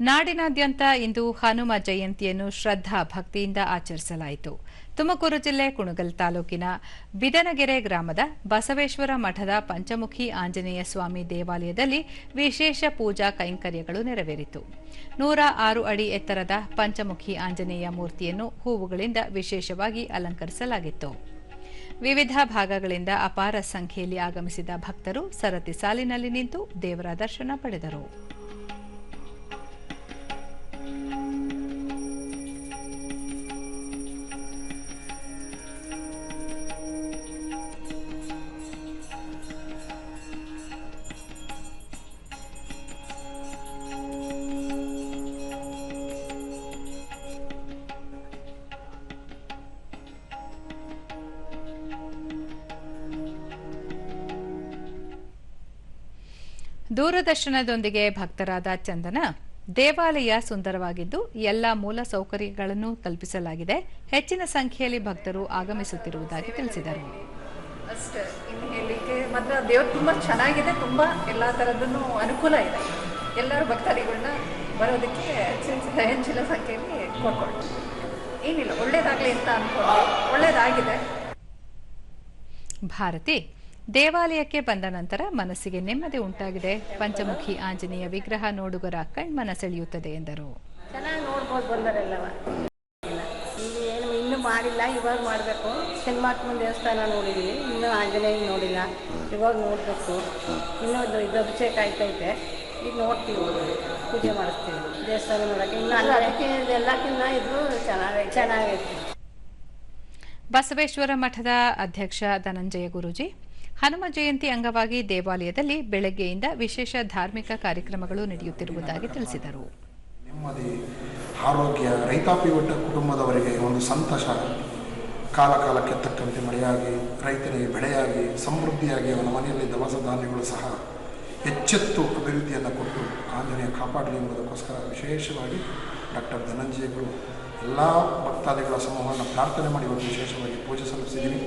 ನಾಡಿನಾದ್ಯಂತ ಇಂದು ಹನುಮ ಜಯಂತಿಯನ್ನು ಶ್ರದ್ಧಾ ಭಕ್ತಿಯಿಂದ ಆಚರಿಸಲಾಯಿತು. ತುಮಕೂರು ಜಿಲ್ಲೆ ಕುಣಗಲ್ ತಾಲೂಕಿನ ಬಿದನಗೆರೆ ಗ್ರಾಮದ ಬಸವೇಶ್ವರ ಮಠದ ಪಂಚಮುಖಿ ಆಂಜನೇಯ ಸ್ವಾಮಿ ದೇವಾಲಯದಲ್ಲಿ ವಿಶೇಷ ಪೂಜಾ ಕೈಂಕರ್ಯಗಳು ನೆರವೇರಿತು. ನೂರ ಆರು ಅಡಿ ಎತ್ತರದ ಪಂಚಮುಖಿ ಆಂಜನೇಯ ಮೂರ್ತಿಯನ್ನು ಹೂವುಗಳಿಂದ ವಿಶೇಷವಾಗಿ ಅಲಂಕರಿಸಲಾಗಿತ್ತು. ವಿವಿಧ ಭಾಗಗಳಿಂದ ಅಪಾರ ಸಂಖ್ಯೆಯಲ್ಲಿ ಆಗಮಿಸಿದ ಭಕ್ತರು ಸರತಿ ಸಾಲಿನಲ್ಲಿ ನಿಂತು ದೇವರ ದರ್ಶನ ಪಡೆದರು. ದೂರದರ್ಶನದೊಂದಿಗೆ ಭಕ್ತರಾದ ಚಂದನ ದೇವಾಲಯ ಸುಂದರವಾಗಿದ್ದು ಎಲ್ಲ ಮೂಲ ಸೌಕರ್ಯಗಳನ್ನು ಕಲ್ಪಿಸಲಾಗಿದೆ. ಹೆಚ್ಚಿನ ಸಂಖ್ಯೆಯಲ್ಲಿ ಭಕ್ತರು ಆಗಮಿಸುತ್ತಿರುವುದಾಗಿ ತಿಳಿಸಿದರು. ಅಷ್ಟೇ ಇನ್ನು ಹೇಳಲಿಕ್ಕೆ ಮಾತ್ರ ದೇವ್ರು ತುಂಬ ಚೆನ್ನಾಗಿದೆ ತುಂಬ ಎಲ್ಲ ಥರದ್ದೂ ಅನುಕೂಲ ಇದೆ. ಎಲ್ಲರೂ ಭಕ್ತಾದಿಗಳನ್ನ ಬರೋದಕ್ಕೆ ಹೆಚ್ಚಿನ ಸಂಖ್ಯೆಯಲ್ಲಿ ಏನಿಲ್ಲ ಒಳ್ಳೇದಾಗಲಿ ಅಂತ ಅನ್ಕೊಂಡು ಒಳ್ಳೇದಾಗಿದೆ. ಭಾರತಿ ದೇವಾಲಯಕ್ಕೆ ಬಂದ ನಂತರ ಮನಸ್ಸಿಗೆ ನೆಮ್ಮದಿ ಉಂಟಾಗಿದೆ. ಪಂಚಮುಖಿ ಆಂಜನೇಯ ವಿಗ್ರಹ ನೋಡುಗರ ಕಣ್ಮನ ಸೆಳೆಯುತ್ತದೆ ಎಂದರು. ಚೆನ್ನಾಗಿ ನೋಡ್ಬೋದು ಬಂದರೆಲ್ಲವ. ಇಲ್ಲಿ ಏನು ಇನ್ನೂ ಮಾಡಿಲ್ಲ ಇವಾಗ ಮಾಡಬೇಕು. ಚೆನ್ನಮಾತ್ಮ ದೇವಸ್ಥಾನ ನೋಡಿದ್ದೀವಿ ಇನ್ನೂ ಆಂಜನೇಯ ನೋಡಿಲ್ಲ. ಇವಾಗ ನೋಡಬೇಕು. ಇನ್ನೊಂದು ಇದು ಅಭಿಷೇಕ ಆಯ್ತೈತೆ. ಈಗ ನೋಡ್ತೀವಿ. ಪೂಜೆ ಮಾಡಿಸ್ತೀವಿ. ದೇವಸ್ಥಾನ ನೋಡೋಕ್ಕೆ ಇನ್ನು ಅದಕ್ಕೆ ಎಲ್ಲಕ್ಕಿಂತ ಇದು ಚೆನ್ನಾಗೈತೆ. ಚೆನ್ನಾಗೈತೆ. ಬಸವೇಶ್ವರ ಮಠದ ಅಧ್ಯಕ್ಷ ಧನಂಜಯ ಗುರೂಜಿ ಹನುಮ ಜಯಂತಿ ಅಂಗವಾಗಿ ದೇವಾಲಯದಲ್ಲಿ ಬೆಳಗ್ಗೆಯಿಂದ ವಿಶೇಷ ಧಾರ್ಮಿಕ ಕಾರ್ಯಕ್ರಮಗಳು ನಡೆಯುತ್ತಿರುವುದಾಗಿ ತಿಳಿಸಿದರು. ನೆಮ್ಮದಿ, ಆರೋಗ್ಯ ರೈತಾಪಿ ಒಟ್ಟ ಕುಟುಂಬದವರಿಗೆ ಒಂದು ಸಂತೋಷ ಕಾಲ ಕಾಲಕ್ಕೆ ತಕ್ಕಂತೆ ಮಳೆಯಾಗಿ, ರೈತರಿಗೆ ಬೆಳೆಯಾಗಿ, ಸಮೃದ್ಧಿಯಾಗಿ ಅವನ ಮನೆಯಲ್ಲಿ ದವಸ ಧಾನ್ಯಗಳು ಸಹ ಹೆಚ್ಚೆತ್ತು ಅಭಿವೃದ್ಧಿಯನ್ನು ಕೊಟ್ಟು ಆಂಜನೇಯ ಕಾಪಾಡಲಿ ಎಂಬುದಕ್ಕೋಸ್ಕರ ವಿಶೇಷವಾಗಿ ಡಾಕ್ಟರ್ ಧನಂಜಯಗಳು ಎಲ್ಲ ಭಕ್ತಾದಿಗಳ ಸಮೂಹವನ್ನು ಪ್ರಾರ್ಥನೆ ಮಾಡಿ ವಿಶೇಷವಾಗಿ ಪೂಜೆ ಸಲ್ಲಿಸಿದ್ದೀನಿ